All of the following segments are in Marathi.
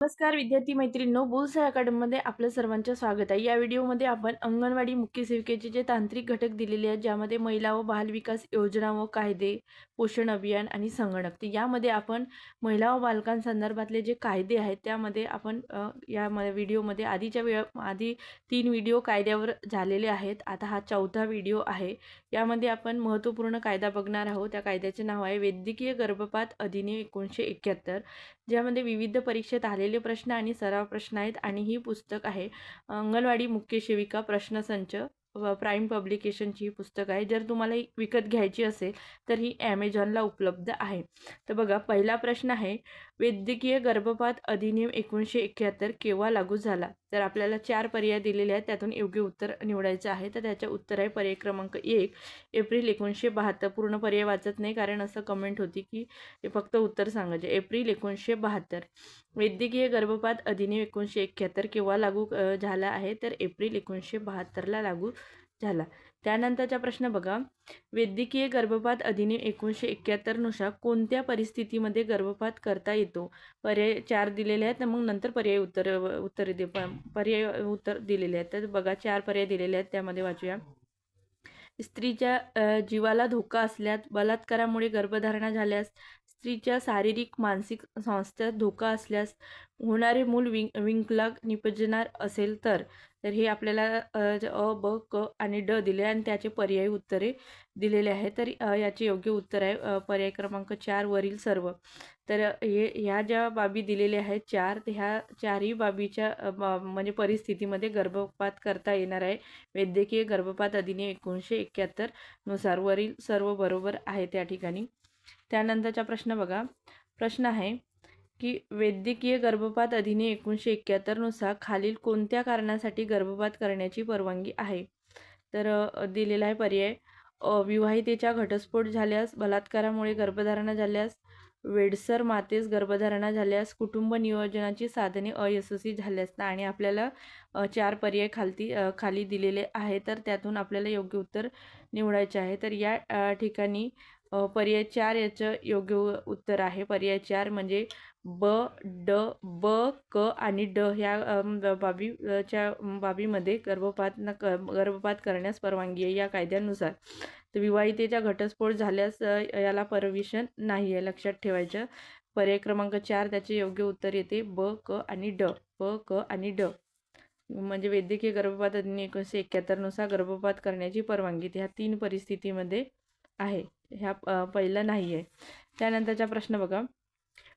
नमस्कार विद्यार्थी मैत्रिणींनो बुलसाय अकॅडमीमध्ये आपलं सर्वांचं स्वागत आहे. या व्हिडिओमध्ये आपण अंगणवाडी मुख्य सेविकेचे जे तांत्रिक घटक दिलेले आहेत ज्यामध्ये महिला व बालविकास योजना व कायदे पोषण अभियान आणि संगणक. तर यामध्ये आपण महिला व बालकांसंदर्भातले जे कायदे आहेत त्यामध्ये आपण या म- व्हिडिओमध्ये आधीच्या वेळ आधी तीन व्हिडिओ कायद्यावर झालेले आहेत. आता हा चौथा व्हिडिओ आहे. यामध्ये आपण महत्त्वपूर्ण कायदा बघणार आहोत. त्या कायद्याचे नाव आहे वैद्यकीय गर्भपात अधिनियम एकोणीसशे एकाहत्तर ज्यामध्ये विविध परीक्षेत आले आलेले प्रश्न आणि सराव प्रश्न आहेत आणि ही पुस्तक आहे अंगणवाडी मुख्य सेविका प्रश्नसंच प्राईम पब्लिकेशनची ही पुस्तक आहे. जर तुम्हाला विकत घ्यायची असेल तर ही ॲमेझॉनला उपलब्ध आहे. तर बघा पहिला प्रश्न आहे वैद्यकीय गर्भपात अधिनियम एकोणीसशे एक्क्याहत्तर केव्हा लागू झाला? तर आपल्याला चार पर्याय दिलेले आहेत त्यातून योग्य उत्तर निवडायचं आहे तर त्याच्या उत्तर आहे पर्याय क्रमांक एक एप्रिल एकोणीसशे बहात्तर. पूर्ण पर्याय वाचत नाही कारण असं कमेंट होती की फक्त उत्तर सांगायचे. एप्रिल एकोणीसशे बहात्तर. वैद्यकीय गर्भपात अधिनियम एकोणीसशे एक्क्याहत्तर केव्हा लागू झाला आहे? तर एप्रिल एकोणीसशे बहात्तरला लागू झाला. त्यानंतरचा प्रश्न बघा. वैद्यकीय गर्भपात अधिनियम एकोणीसशे एक्क्याहत्तरनुसार कोणत्या परिस्थितीमध्ये गर्भपात करता येतो? पर्याय चार दिलेले आहेत मग नंतर पर्याय उत्तर उत्तर दे पर्याय उत्तर दिलेले आहेत. तर बघा चार पर्याय दिलेले आहेत त्यामध्ये वाचूया. स्त्रीच्या जीवाला धोका असल्यास बलात्कारामुळे गर्भधारणा झाल्यास स्त्रीच्या शारीरिक मानसिक स्वास्थ्यात धोका असल्यास होणारे मूल विंग विंकला निपजणार असेल तर तर हे आपल्याला अ, ब क आणि ड दिले आणि त्याचे पर्यायी उत्तरे दिलेले आहे तर याचे योग्य उत्तर आहे पर्याय क्रमांक चार वरील सर्व. तर हे ह्या ज्या बाबी दिलेल्या आहेत चार तर ह्या चारही बाबीच्या बा- म्हणजे परिस्थितीमध्ये गर्भपात करता येणार आहे. वैद्यकीय गर्भपात अधिनियम एकोणीसशे एकाहत्तरनुसार वरील सर्व बरोबर आहे त्या ठिकाणी. त्यानंतरचा प्रश्न बघा. प्रश्न आहे की वैद्यकीय गर्भपात अधिनियम एकोणीसशे एक्क्याहत्तरनुसार खालील कोणत्या कारणासाठी गर्भपात करण्याची परवानगी आहे? तर दिलेला आहे पर्याय. विवाहितेच्या घटस्फोट झाल्यास बलात्कारामुळे गर्भधारणा झाल्यास वेडसर मातेस गर्भधारणा झाल्यास कुटुंब नियोजनाची साधने अयशस्वी झाल्यास आणि आपल्याला चार पर्याय खालती खाली दिलेले आहे तर त्यातून आपल्याला योग्य उत्तर निवडायचे आहे. तर या ठिकाणी पर्याय चार याचं योग्य उत्तर आहे. पर्याय चार म्हणजे ब ड ब क आणि ड ह्या बाबीच्या बाबीमध्ये गर्भपात न क गर्भपात करण्यास परवानगी आहे या कायद्यानुसार. तर विवाहितेचा घटस्फोट झाल्यास याला परमिशन नाही आहे लक्षात ठेवायचं. पर्याय क्रमांक चार त्याचे योग्य उत्तर येते. ब क आणि ड ब क आणि ड म्हणजे वैद्यकीय गर्भपात अधिनियम एकोणीसशे एक्क्याहत्तरनुसार गर्भपात करण्याची परवानगी. ह्या तीन परिस्थितीमध्ये आहे. ह्या पहिला नाही आहे त्यानंतरचा प्रश्न बघा.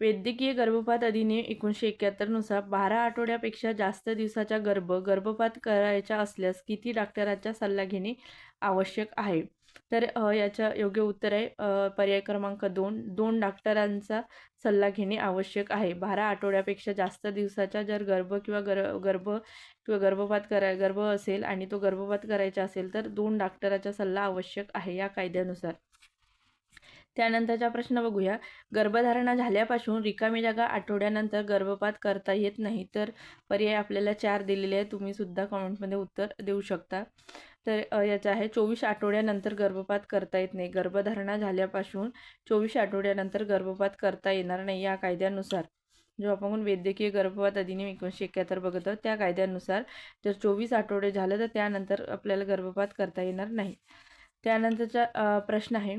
वैद्यकीय गर्भपात अधिनियम एकोणीसशे एक्क्याहत्तरनुसार बारा आठवड्यापेक्षा जास्त दिवसाचा गर्भ गर्भपात करायचा असल्यास किती डॉक्टरांचा सल्ला घेणे आवश्यक आहे? तर याचं योग्य उत्तर आहे पर्याय क्रमांक दोन. दोन डॉक्टरांचा सल्ला घेणे आवश्यक आहे. बारा आठवड्यापेक्षा जास्त दिवसाचा जर गर्भ किंवा गर गर्भ किंवा गर्भपात करा गर्भ असेल आणि तो गर्भपात करायचा असेल तर दोन डॉक्टराचा सल्ला आवश्यक आहे या कायद्यानुसार. त्यानंतरचा प्रश्न बघूया. गर्भधारणा झाल्यापासून रिकामी जागा आठवड्यानंतर गर्भपात करता येत नाही. तर पर्याय आपल्याला चार दिलेले आहे तुम्ही सुद्धा कमेंटमध्ये उत्तर देऊ शकता. तर याचं आहे चोवीस आठवड्यानंतर गर्भपात करता येत नाही. गर्भधारणा झाल्यापासून चोवीस आठवड्यानंतर गर्भपात करता येणार नाही या कायद्यानुसार. जो आपण वैद्यकीय गर्भपात अधिनियम एकोणीसशे एक्क्याहत्तर बघत आहोत त्या कायद्यानुसार जर चोवीस आठवडे झालं तर त्यानंतर आपल्याला गर्भपात करता येणार नाही. त्यानंतरचा प्रश्न आहे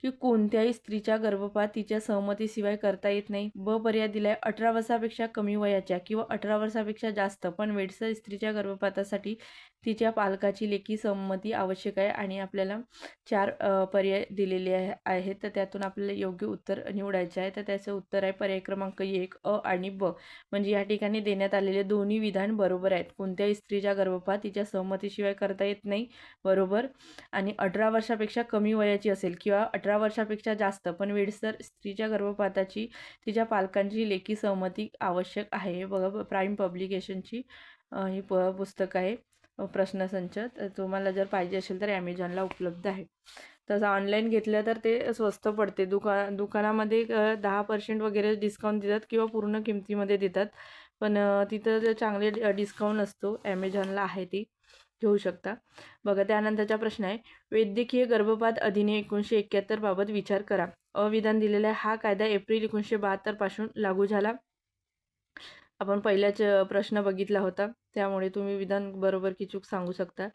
की कोणत्याही स्त्रीच्या गर्भपात तिच्या सहमतीशिवाय करता येत नाही. ब पर्याय दिलाय अठरा वर्षापेक्षा कमी वयाच्या किंवा अठरा वर्षापेक्षा जास्त पण वेडसर स्त्रीच्या गर्भपातासाठी तिच्या पालकाची लेखी संमती आवश्यक आहे आणि आपल्याला चार पर्याय दिलेले आहे आहेत. तर त्यातून आपल्याला योग्य उत्तर निवडायचे आहे. तर त्याचं उत्तर आहे पर्याय क्रमांक एक अ आणि ब. म्हणजे या ठिकाणी देण्यात आलेले दोन्ही विधान बरोबर आहेत. कोणत्याही स्त्रीच्या गर्भपात तिच्या सहमतीशिवाय करता येत नाही बरोबर. आणि अठरा वर्षापेक्षा कमी वयाची असेल किंवा अठरा वर्षापेक्षा जास्त पण वेडसर स्त्रीच्या गर्भपाताची तिच्या पालकांची लेखी सहमती आवश्यक आहे. हे बघा प्राईम पब्लिकेशनची ही प पुस्तक आहे प्रश्नसंच. तर तुम्हाला जर पाहिजे असेल तर ॲमेझॉनला उपलब्ध आहे. तसं ऑनलाईन घेतलं तर ते स्वस्त पडते. दुका दुकानामध्ये दहा पर्सेंट वगैरे डिस्काउंट देतात किंवा पूर्ण किमतीमध्ये देतात. पण तिथं जे चांगले डिस्काउंट असतो ॲमेझॉनला आहे ती. घेऊ शकता. बघा त्यानंतरचा प्रश्न आहे वैद्यकीय गर्भपात अधिनियम एकोणीसशे एक्क्याहत्तर बाबत विचार करा. अविधान दिलेला आहे हा कायदा एप्रिल एकोणीसशे बहात्तरपासून लागू झाला. आपण पहिल्याच प्रश्न बघितला होता. त्यामुळे तुम्ही विधान बरोबर की चूक सांगू शकता.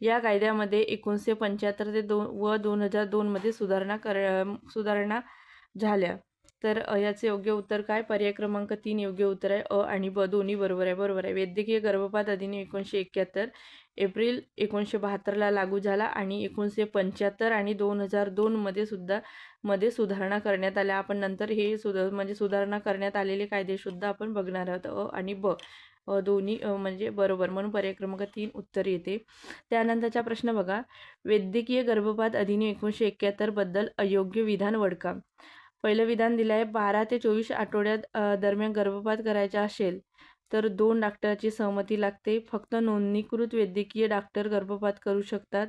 या कायद्यामध्ये एकोणीसशे पंच्याहत्तर ते दोन व दोन हजार दोनमध्ये सुधारणा कर सुधारणा झाल्या. तर अ, याचे योग्य उत्तर काय? पर्याय क्रमांक तीन योग्य उत्तर आहे. अ आणि ब दोन्ही बरोबर आहे. बरोबर आहे. वैद्यकीय गर्भपात अधिनियम एकोणीसशे एक्क्याहत्तर एप्रिल एकोणीसशे बहात्तरला लागू झाला आणि एकोणीसशे पंच्याहत्तर आणि दोन हजार दोनमध्ये सुद्धा मध्ये सुधारणा करण्यात आल्या. आपण नंतर हे सुध म्हणजे सुधारणा करण्यात आलेले कायदेसुद्धा आपण बघणार आहोत. अ आणि ब अ, दोन्ही म्हणजे बरोबर. म्हणून पर्याय क्रमांक तीन उत्तर येते. त्यानंतरचा प्रश्न बघा. वैद्यकीय गर्भपात अधिनियम एकोणीसशे एक्क्याहत्तरबद्दल अयोग्य विधान वडका पहिलं विधान दिलं आहे बारा ते चोवीस आठवड्यात दरम्यान गर्भपात करायचा असेल तर दोन डॉक्टराची सहमती लागते. फक्त नोंदणीकृत वैद्यकीय डॉक्टर गर्भपात करू शकतात.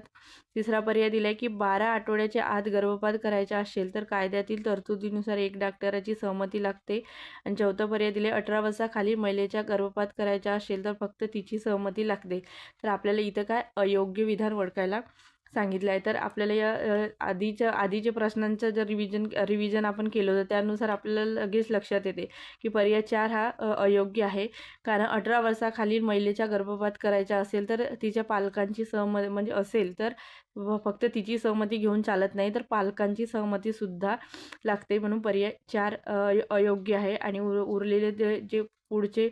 तिसरा पर्याय दिला आहे की बारा आठवड्याच्या आत गर्भपात करायचा असेल तर कायद्यातील तरतुदीनुसार एक डॉक्टराची सहमती लागते. आणि चौथा पर्याय दिले अठरा वर्षाखाली महिलेच्या गर्भपात करायचा असेल तर फक्त तिची सहमती लागते. तर आपल्याला इथं काय अयोग्य विधान ओळखायला सांगितलं आहे. तर आपल्याला या आधीच्या आधीच्या प्रश्नांचं जर रिव्हिजन रिव्हिजन आपण केलं होतं त्यानुसार आपल्याला लगेच लक्षात येते की पर्याय चार हा अयोग्य आहे. कारण अठरा वर्षाखालील महिलेचा गर्भपात करायचा असेल तर तिच्या पालकांची सहमती म्हणजे असेल तर फक्त तिची सहमती घेऊन चालत नाही तर पालकांची सहमतीसुद्धा लागते. म्हणून पर्याय चार अयोग्य आहे. आणि उर उरलेले जे पुढचे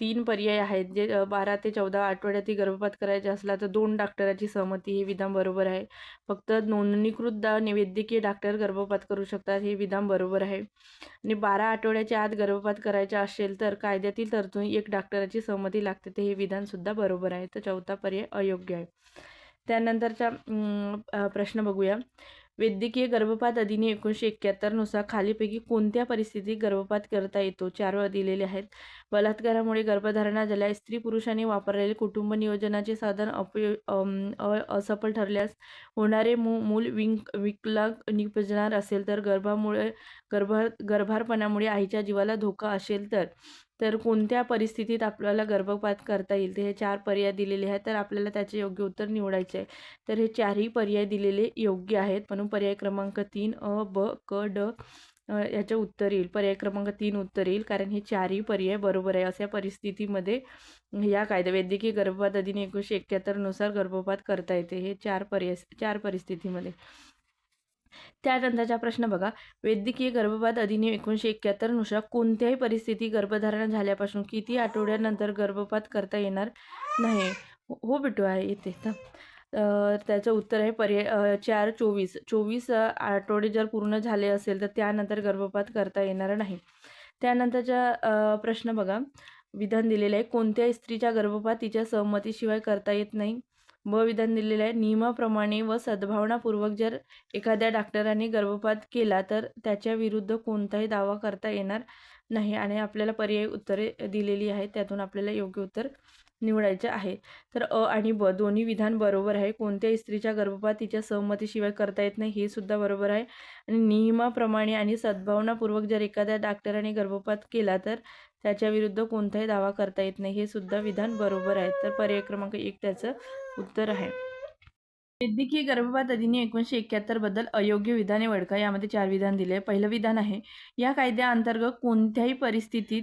तीन पर्याय आहेत. जे बारा ते चौदा आठवड्यात गर्भपात करायचा असला तर दोन डॉक्टराची सहमती हे विधान बरोबर आहे. फक्त नोंदणीकृत वैद्यकीय डॉक्टर गर्भपात करू शकतात हे विधान बरोबर आहे. आणि बारा आठवड्याच्या आत गर्भपात करायचा असेल तर कायद्यातील तरतूद एक डॉक्टराची सहमती लागते ते हे विधानसुद्धा बरोबर आहे. तर चौथा पर्याय अयोग्य आहे. त्यानंतरचा प्रश्न बघूया. वैद्यकीय गर्भपात अधिनियम एकोणीसशे एक्क्याहत्तरनुसार खालीपैकी कोणत्या परिस्थितीत गर्भपात करता येतो? चार वेळा दिलेले आहेत. बलात्कारामुळे गर्भधारणा झाल्यास स्त्री पुरुषांनी वापरलेले कुटुंब नियोजनाचे साधन अपय असफल ठरल्यास होणारे मू मूल विंक विकलांग निपजणार असेल तर गर्भामुळे गर्भ गर्भारपणामुळे आईच्या जीवाला धोका असेल तर तर कोणत्या परिस्थितीत आपल्याला गर्भपात करता येईल? ते हे चार पर्याय दिलेले आहेत. तर आपल्याला त्याचे योग्य उत्तर निवडायचे आहे. तर हे चारही पर्याय दिलेले योग्य आहेत. म्हणून पर्याय क्रमांक तीन अ ब क ड याचे उत्तर येईल. पर्याय क्रमांक तीन उत्तर येईल. कारण हे चारही पर्याय बरोबर आहे. अशा परिस्थितीमध्ये या कायदा वैद्यकीय गर्भपात अधिनियम एकोणीसशे एक्क्याहत्तरनुसार गर्भपात करता येते. हे चार पर्याय चार परिस्थितीमध्ये. त्यानंतरचा प्रश्न बघा. वैद्यकीय गर्भपात अधिनियम एकोणीसशे एक्क्याहत्तरनुसार कोणत्याही परिस्थिती गर्भधारणा झाल्यापासून किती आठवड्यानंतर गर्भपात करता येणार नाही? हो हो आहे येते तर त्याचं उत्तर आहे पर्याय चार चोवीस. चोवीस आठवडे जर पूर्ण झाले असेल तर त्यानंतर गर्भपात करता येणार नाही. त्यानंतरचा प्रश्न बघा. विधान दिलेलं आहे कोणत्याही स्त्रीच्या गर्भपात तिच्या सहमतीशिवाय करता येत नाही. ब विधान दिलेलं आहे. नियमाप्रमाणे व सद्भावनापूर्वक जर एखाद्या डॉक्टराने गर्भपात केला तर त्याच्या विरुद्ध कोणताही दावा करता येणार नाही आणि आपल्याला पर्यायी उत्तरे दिलेली आहेत. त्यातून आपल्याला योग्य उत्तर निवडायचे आहे. तर अ आणि ब दोन्ही विधान बरोबर आहे. कोणत्याही स्त्रीच्या गर्भपात तिच्या सहमतीशिवाय करता येत नाही हे सुद्धा बरोबर आहे. आणि नियमाप्रमाणे आणि सद्भावनापूर्वक जर एखाद्या डॉक्टराने गर्भपात केला तर त्याच्या विरुद्ध कोणताही दावा करता येत नाही हे सुद्धा विधान बरोबर आहे. तर पर्याय क्रमांक एक त्याचं उत्तर आहे. वैद्यकीय गर्भपात अधिनियम एकोणीसशे एकाहत्तरबद्दल अयोग्य विधाने वडका. यामध्ये चार विधान दिले. पहिलं विधान आहे या कायद्याअंतर्गत कोणत्याही परिस्थितीत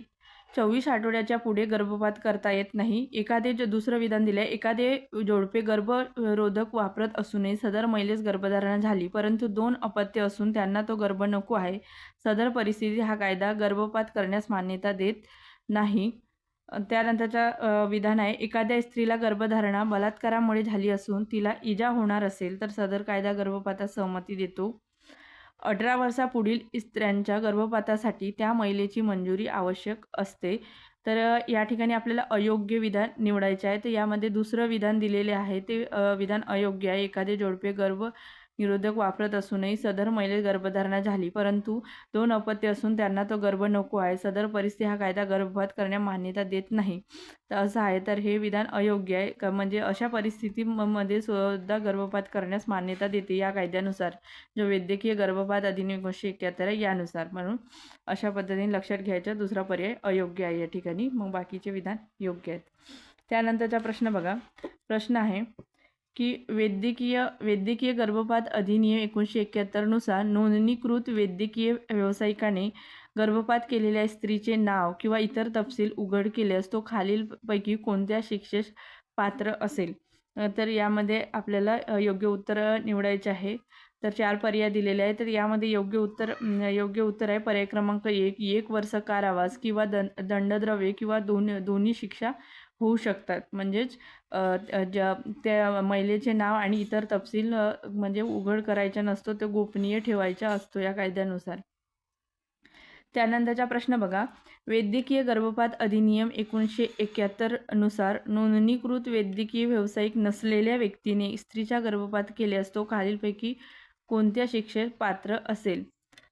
चोवीस आठवड्याच्या पुढे गर्भपात करता येत नाही. एखादे जे दुसरं विधान दिले आहे एखादे जोडपे गर्भरोधक वापरत असूनही सदर महिलेस गर्भधारणा झाली परंतु दोन अपत्य असून त्यांना तो गर्भ नको आहे. सदर परिस्थितीत हा कायदा गर्भपात करण्यास मान्यता देत नाही. त्यानंतरचा विधान आहे. एखाद्या स्त्रीला गर्भधारणा बलात्कारामुळे झाली असून तिला इजा होणार असेल तर सदर कायदा गर्भपातास सहमती देतो. अठरा वर्षापुढील स्त्रियांच्या गर्भपातासाठी त्या महिलेची मंजुरी आवश्यक असते. तर या ठिकाणी आपल्याला अयोग्य विधान निवडायचे आहे. तर यामध्ये दुसरं विधान दिलेले आहे. ते विधान अयोग्य आहे. एखादे जोडपे गर्भ निरोधक वापरत असूनही सदर महिलेत गर्भधारणा झाली परंतु दोन अपत्य असून त्यांना तो गर्भ नको आहे. सदर परिस्थिती हा कायदा गर्भपात करण्यास मान्यता देत नाही. तर असं आहे तर हे विधान अयोग्य आहे. का म्हणजे अशा परिस्थितीमध्ये सुद्धा गर्भपात करण्यास मान्यता देते या कायद्यानुसार. जो वैद्यकीय गर्भपात अधिनियम एकोणीसशे एक्क्याहत्तर आहे यानुसार. म्हणून अशा पद्धतीने लक्षात घ्यायचा दुसरा पर्याय अयोग्य आहे या ठिकाणी. मग बाकीचे विधान योग्य आहेत. त्यानंतरचा प्रश्न बघा. प्रश्न आहे की वैद्यकीय वैद्यकीय गर्भपात अधिनियम एकोणीसशे एक्याहत्तरनुसार नोंदणीकृत वैद्यकीय व्यावसायिकाने गर्भपात केलेल्या स्त्रीचे नाव किंवा इतर तपशील उघड केल्यास तो खालीलपैकी कोणत्या शिक्षेस पात्र असेल? तर यामध्ये आपल्याला योग्य उत्तर निवडायचे आहे. तर चार पर्याय दिलेले आहे तर यामध्ये योग्य उत्तर योग्य उत्तर आहे. पर्याय क्रमांक एक एक वर्ष कारावास किंवा दं दंडद्रव्ये किंवा दोन दोन्ही शिक्षा होऊ शकतात. म्हणजेच ज्या त्या महिलेचे नाव आणि इतर तपशील म्हणजे उघड करायचा नसतो तो गोपनीय ठेवायचा असतो या कायद्यानुसार. त्यानंतरचा प्रश्न बघा. वैद्यकीय गर्भपात अधिनियम एकोणीसशे एक्याहत्तरनुसार नोंदणीकृत वैद्यकीय व्यावसायिक नसलेल्या व्यक्तीने स्त्रीचा गर्भपात केल्यास तो खालीलपैकी कोणत्या शिक्षेत पात्र असेल?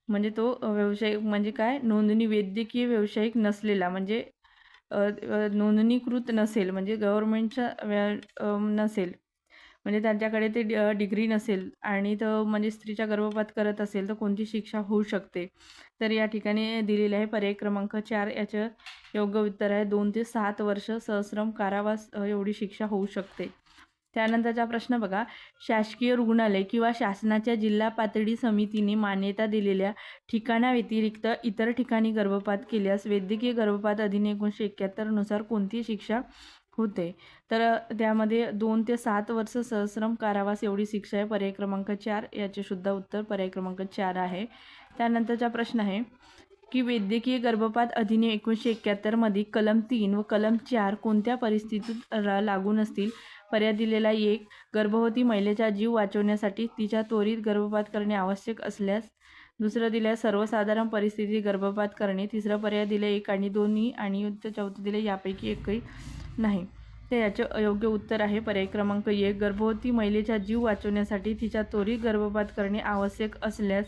म्हणजे तो व्यावसायिक म्हणजे काय? नोंदणी वैद्यकीय व्यावसायिक नसलेला म्हणजे नोंदणीकृत नसेल म्हणजे गव्हर्मेंटच्या व्या नसेल. म्हणजे त्यांच्याकडे ते डिग्री नसेल आणि तर म्हणजे स्त्रीच्या गर्भपात करत असेल तर कोणती शिक्षा होऊ शकते? तर या ठिकाणी दिलेले आहे पर्याय क्रमांक चार याचं योग्य उत्तर आहे. दोन ते सात वर्ष सहस्रम कारावास एवढी शिक्षा होऊ शकते. त्यानंतरचा प्रश्न बघा. शासकीय रुग्णालय किंवा शासनाच्या जिल्हा पातळी समितीने मान्यता दिलेल्या ठिकाणाव्यतिरिक्त इतर ठिकाणी गर्भपात केल्यास वैद्यकीय गर्भपात अधिनियम एकोणीसशे एक्क्याहत्तरनुसार कोणती शिक्षा होते? तर त्यामध्ये दोन ते सात वर्ष सहस्रम कारावास एवढी शिक्षा आहे. पर्याय क्रमांक चार याचे सुद्धा उत्तर पर्याय क्रमांक चार आहे. त्यानंतरचा प्रश्न आहे की वैद्यकीय गर्भपात अधिनियम एकोणीसशे एक्क्याहत्तरमध्ये कलम तीन व कलम चार कोणत्या परिस्थितीत लागू नसतील पर्याय दिलेला एक. गर्भवती महिलेचा जीव वाचवण्यासाठी तिच्या त्वरित गर्भपात करणे आवश्यक असल्यास दुसरं दिल्या सर्वसाधारण परिस्थितीत गर्भपात करणे. तिसरा पर्याय दिले एक आणि दोन्ही आणि चौथं दिले यापैकी एकही नाही. ते याचे योग्य उत्तर आहे पर्याय क्रमांक एक. गर्भवती महिलेचा जीव वाचवण्यासाठी तिच्या त्वरित गर्भपात करणे आवश्यक असल्यास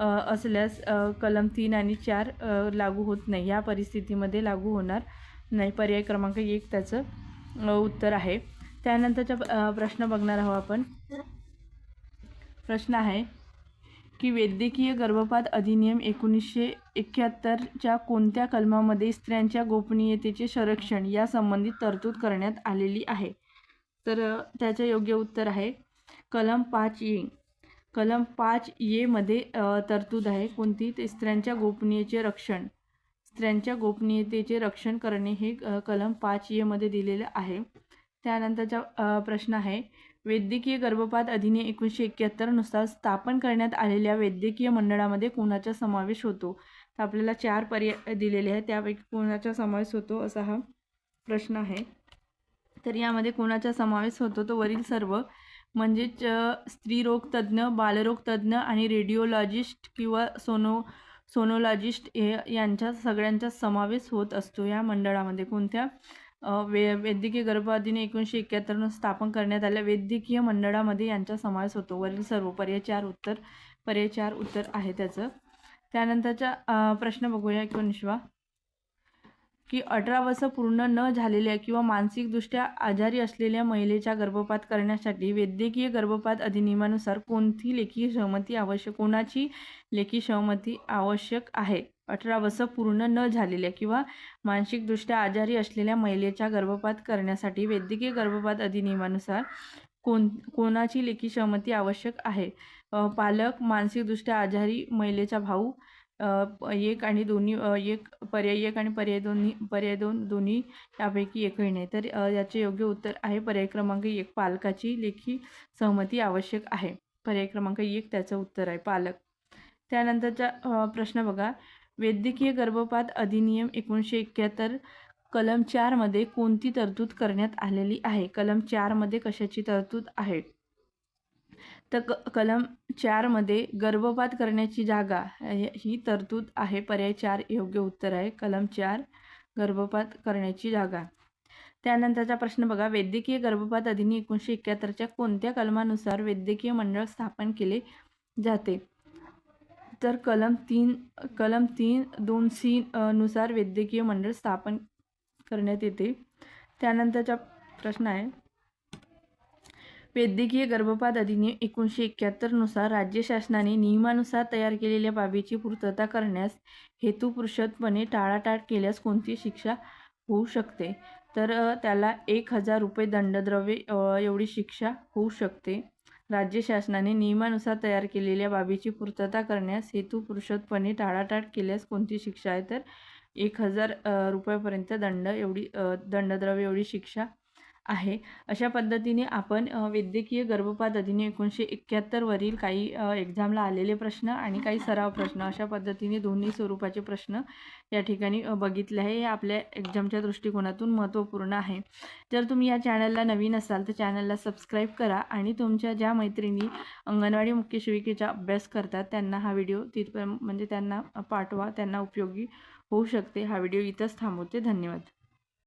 असल्यास कलम तीन आणि चार लागू होत नाही. या परिस्थितीमध्ये लागू होणार नाही. पर्याय क्रमांक एक त्याचं उत्तर आहे. त्यानंतरचा प्रश्न बघणार आहोत आपण. प्रश्न आहे की वैद्यकीय गर्भपात अधिनियम एकोणीसशे एक्क्याहत्तरच्या कोणत्या कलमामध्ये स्त्रियांच्या गोपनीयतेचे संरक्षण या संबंधित तरतूद करण्यात आलेली आहे? तर त्याचं योग्य उत्तर आहे कलम पाच ए. कलम पाच एमध्ये तरतूद आहे कोणती? ते स्त्रियांच्या गोपनीयतेचे रक्षण. स्त्रियांच्या गोपनीयतेचे रक्षण करणे हे कलम पाच एमध्ये दिलेलं आहे. त्यानंतरचा प्रश्न आहे वैद्यकीय गर्भपात अधिनियम एकोणीसशे एक्क्याहत्तरनुसार स्थापन करण्यात आलेल्या वैद्यकीय मंडळामध्ये कोणाचा समावेश होतो? तर आपल्याला चार पर्याय दिलेले आहेत त्यापैकी कोणाचा समावेश होतो असा हा प्रश्न आहे. तर यामध्ये कोणाचा समावेश होतो तो वरील सर्व म्हणजेच अ, स्त्रीरोग आणि रेडिओलॉजिस्ट किंवा सोनो सोनोलॉजिस्ट हे यांच्या सगळ्यांचा समावेश होत असतो या मंडळामध्ये. कोणत्या? वे वैद्यकीय गर्भपातीने एकोणीसशे एक्क्याहत्तरनं स्थापन करण्यात आल्या वैद्यकीय मंडळामध्ये यांचा समावेश होतो. वरील सर्व पर्याय चार उत्तर पर्याय चार उत्तर आहे त्याचं. त्यानंतरचा प्रश्न बघूया एकोणीसवा. की अठरा वर्ष पूर्ण न झालेल्या किंवा मानसिकदृष्ट्या आजारी असलेल्या महिलेचा गर्भपात करण्यासाठी वैद्यकीय गर्भपात अधिनियमानुसार कोणती लेखी सहमती आवश्यक कोणाची लेखी सहमती आवश्यक आहे? अठरा वर्ष पूर्ण न झालेल्या किंवा मानसिकदृष्ट्या आजारी असलेल्या महिलेच्या गर्भपात करण्यासाठी वैद्यकीय गर्भपात अधिनियमानुसार कोण कोणाची लेखी सहमती आवश्यक आहे? पालक मानसिकदृष्ट्या आजारी महिलेचा भाऊ एक आणि दोन्ही एक पर्याय एक आणि पर्याय दोन्ही पर्याय दोन दोन्ही यापैकी एकही नाही. तर याचे योग्य उत्तर आहे. पर्याय क्रमांक एक पालकाची लेखी सहमती आवश्यक आहे. पर्याय क्रमांक एक त्याचं उत्तर आहे पालक. त्यानंतरचा प्रश्न बघा. वैद्यकीय गर्भपात अधिनियम एकोणीसशे एक्क्याहत्तर कलम चारमध्ये कोणती तरतूद करण्यात आलेली आहे? कलम चारमध्ये कशाची तरतूद आहे? तर क कलम चारमध्ये गर्भपात करण्याची जागा ही तरतूद आहे. पर्याय चार योग्य उत्तर आहे. कलम चार गर्भपात करण्याची जागा. त्यानंतरचा प्रश्न बघा. वैद्यकीय गर्भपात अधिनियम एकोणीसशे एक्क्याहत्तरच्या कोणत्या कलमानुसार वैद्यकीय मंडळ स्थापन केले जाते? तर कलम तीन कलम तीन दोन सी नुसार वैद्यकीय मंडळ स्थापन करण्यात येते. त्यानंतरचा प्रश्न आहे. वैद्यकीय गर्भपात अधिनियम एकोणीसशे एक्क्याहत्तरनुसार राज्य शासनाने नियमानुसार तयार केलेल्या बाबीची पूर्तता करण्यास हेतुपुरुषत्वपणे टाळाटाळ केल्यास कोणती शिक्षा होऊ शकते? तर त्याला एक हजार रुपये दंडद्रव्य एवढी शिक्षा होऊ शकते. राज्य शासनाने नियमानुसार तयार केलेल्या बाबीची पूर्तता करण्यास हेतुपुरुषोत्पणे टाळाटाळ केल्यास कोणती शिक्षा आहे? तर एक हजार रुपयापर्यंत दंड एवढी दंडद्रव्य एवढी शिक्षा आहे. अशा पद्धतीने आपण वैद्यकीय गर्भपात अधिनियम एकोणीसशे एक्क्याहत्तरवरील काही एक्झामला आलेले प्रश्न आणि काही सराव प्रश्न अशा पद्धतीने दोन्ही स्वरूपाचे प्रश्न या ठिकाणी बघितले आहे. हे आपल्या एक्झामच्या दृष्टिकोनातून महत्त्वपूर्ण आहे. जर तुम्ही या चॅनलला नवीन असाल तर चॅनलला सबस्क्राईब करा आणि तुमच्या ज्या मैत्रिणी अंगणवाडी मुख्य शिविकेचा अभ्यास करतात त्यांना हा व्हिडिओ तिथपर्यंत म्हणजे त्यांना पाठवा. त्यांना उपयोगी होऊ शकते. हा व्हिडिओ इथंच थांबवते. धन्यवाद.